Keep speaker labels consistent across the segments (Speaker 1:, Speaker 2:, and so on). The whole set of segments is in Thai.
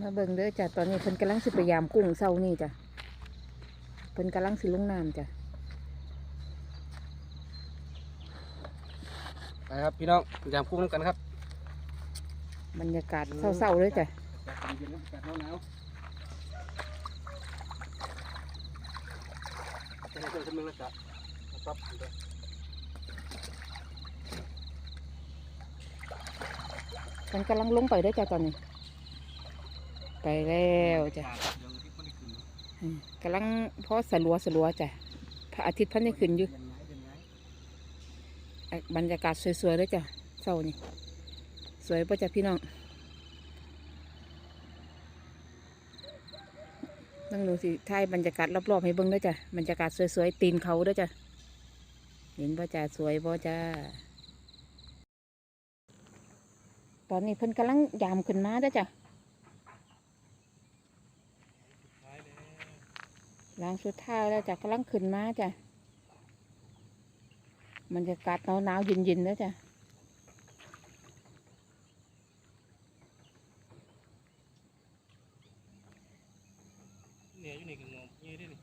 Speaker 1: มาเบิ่งเด้อจ้ะตอนนี้เพิ่นกำลังสิพยายามกุ้งเศร้านี่จ้ะเพิ่นกำลังสิลงน้ำจ้ะ
Speaker 2: ไปครับพี่น้องยามคุ้มกันครับ
Speaker 1: บรรยากาศเศร้าๆเลยจ้ะ
Speaker 2: จากเย็นๆอากาศหนาวๆจะให้เพื่อนคนหนึงแล้วจะมาปรับกันด้วย
Speaker 1: เพิ่นกำลังลงไปเด้อจ้ะตอนนี้ ไปแล้วจ้ะกำลังพอสลัวสลัวจ้ะพระอาทิตย์เพันได้ขึ้นอยู่
Speaker 2: เย
Speaker 1: อะบรรยากาศสวยๆเลยจ้ะเศร้านี่สวยป่ะจ้ะพี่น้องนั่งดูสิถ่ายบรรยากาศรอบๆให้เบิ่งเด้วยจ้ะบรรยากาศสวยๆตีนเขาเด้วยจ้ะเห็นป่ะจ้ะสวยป่ะจ้ะตอนนี้เพิ่นกำลังยามขึ้นมาเด้วยจ้ะ ล้างสุดท้ายแล้วจะกำลังขึ้นมาจ้ะ มันจะกัดหนาวหนาวๆเย็นเย็นๆแล้วจ้ะ
Speaker 2: เนี่ยอยู่นี่กันงงยี่ได้นี่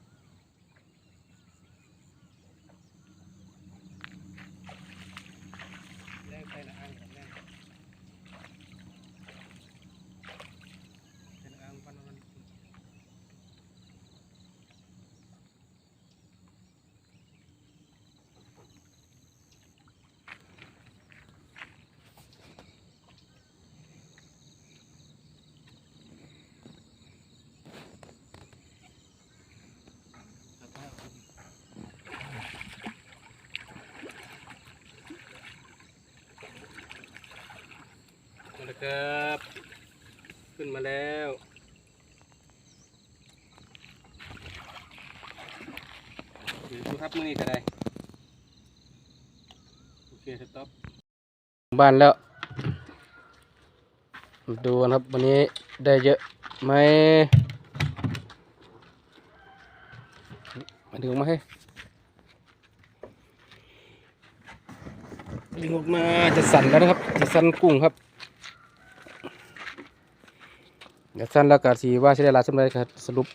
Speaker 2: แรงไปละอ่างกันแรงเป็นอ่างปันวันนี้ มาแล้วครับ ขึ้นมาแล้วดูครับมือนี้ก็ได้ โอเคสต็อปบ้านแล้ว ดูกันครับวันนี้ได้เยอะไหมมาดึงออกมาให้ดึงออกมาจะสั่นแล้วนะครับ จะสั่นกุ้งครับ เดี๋ยวสั้นแล้วก็สีว่าใช้ได้หลายสำหรับการสรุป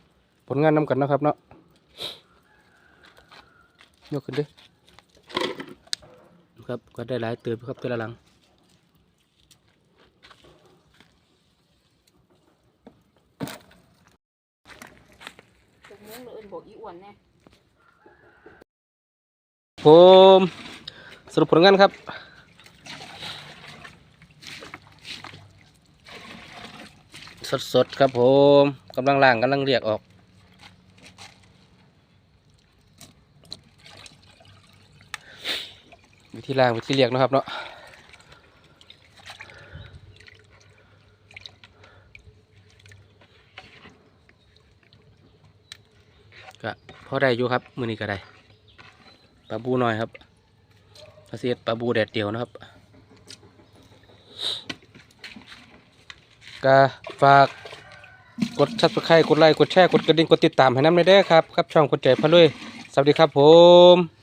Speaker 2: ผลงานนำกันนะครับเนาะยกขึ้นดิครับก็ได้หลายเติบครับแต่ละหลัง
Speaker 1: จกมุ้งเลยเอิ้นบอกอีอ้วนแน่
Speaker 2: ผมสรุปผลงานครับ สดๆครับผมกำลังล่างกำลังเรียกออก วิธีล่างวิธีเรียกนะครับเนาะก็พอได้อยู่ครับมือนี้ก็ได้ปลาบูหน่อยครับปลาเสียดปลาบูแดดเดียวนะครับ ก็ฝากกดซับสไครต์กดไลค์กดแชร์กดกระดิ่งกดติดตามให้น้ำเลยเด้อครับครับช่องคนใจพะลุยสวัสดีครับผม